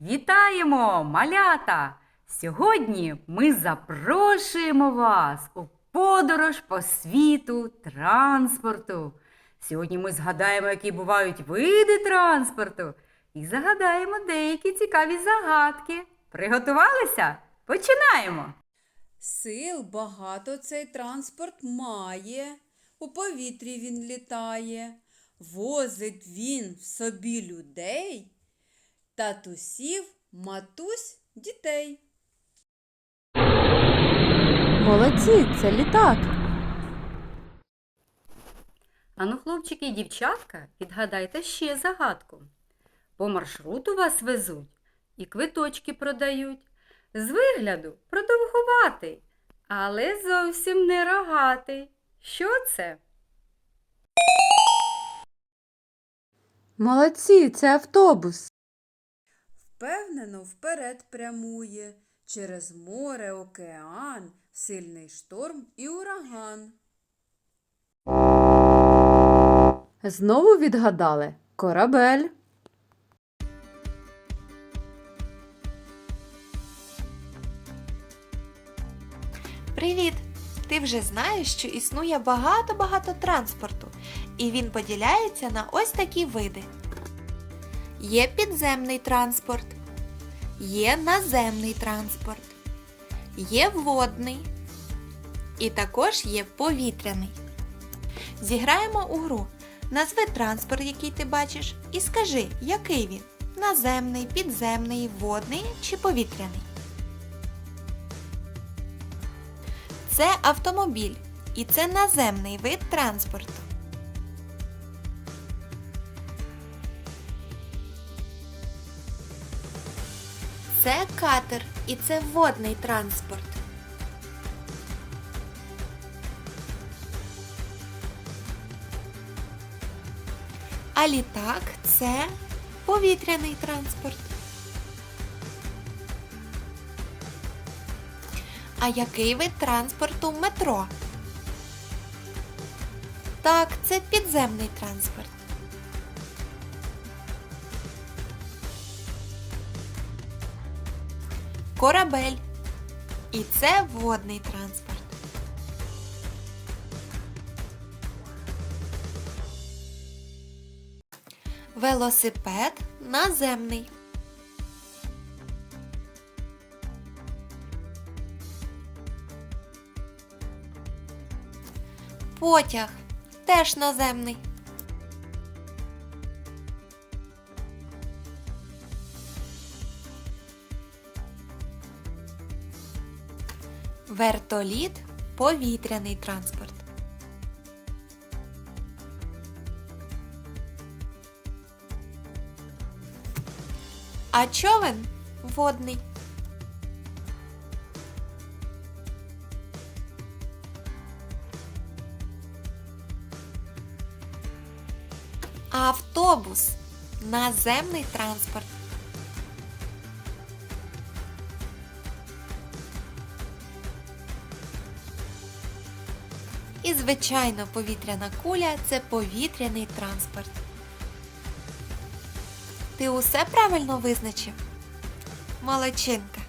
Вітаємо, малята! Сьогодні ми запрошуємо вас у подорож по світу транспорту. Сьогодні ми згадаємо, які бувають види транспорту, і загадаємо деякі цікаві загадки. Приготувалися? Починаємо! Сил багато цей транспорт має, у повітрі він літає, возить він в собі людей, татусів, матусь, дітей. Молодці, це літак. Ану, хлопчики і дівчатка, відгадайте ще загадку. По маршруту вас везуть і квиточки продають. З вигляду продовгуватий, але зовсім не рогатий. Що це? Молодці, це автобус. Впевнено вперед прямує, через море, океан, сильний шторм і ураган. Знову відгадали корабель. Привіт! Ти вже знаєш, що існує багато-багато транспорту, і він поділяється на ось такі види. Є підземний транспорт, є наземний транспорт, є водний і також є повітряний. Зіграємо у гру. Назви транспорт, який ти бачиш, і скажи, який він наземний, підземний, водний чи повітряний. Це автомобіль, і це наземний вид транспорту. Це катер і це водний транспорт. А літак це повітряний транспорт. А який вид транспорту метро? Так, це підземний транспорт. Корабель. І це водний транспорт. Велосипед наземний. Потяг теж наземний. Вертоліт повітряний транспорт. А човен водний. Автобус наземний транспорт. І, звичайно, повітряна куля це повітряний транспорт. Ти усе правильно визначив? Молодчинка.